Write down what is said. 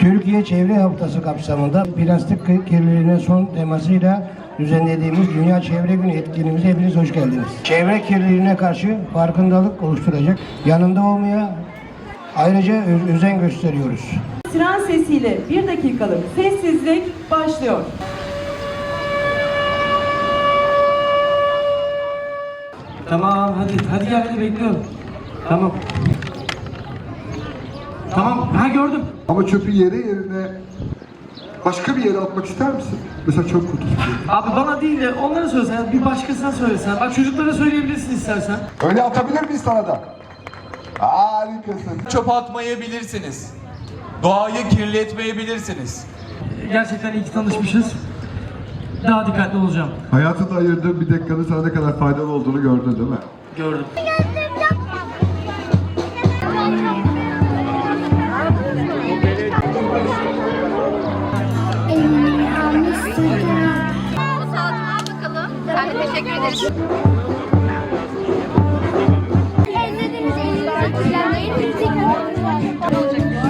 Türkiye Çevre Haftası kapsamında plastik kirliliğine son temasıyla düzenlediğimiz Dünya Çevre Günü etkinliğimize hepiniz hoş geldiniz. Çevre kirliliğine karşı farkındalık oluşturacak, yanında olmaya ayrıca özen gösteriyoruz. Siren sesiyle bir dakikalık sessizlik başlıyor. Tamam hadi hadi gel hadi bekliyorum. Tamam. Tamam ha gördüm. Ama çöpü yere yerine başka bir yere atmak ister misin? Mesela çöp kutusu. Abi bana değil de onlara söylesen bir başkasına söylesen. Bak çocuklara söyleyebilirsin istersen. Öyle atabilir miyiz sana da? Harikasın. Çöpe atmayabilirsiniz. Doğayı kirletmeyebilirsiniz. Gerçekten iyi ki tanışmışız. Daha dikkatli olacağım. Hayatında ayırdığın bir dakikanın sana ne kadar faydalı olduğunu gördün değil mi? Gördüm. Teşekkür ederiz. Ellerinizi elinize kullanmayın. Müzik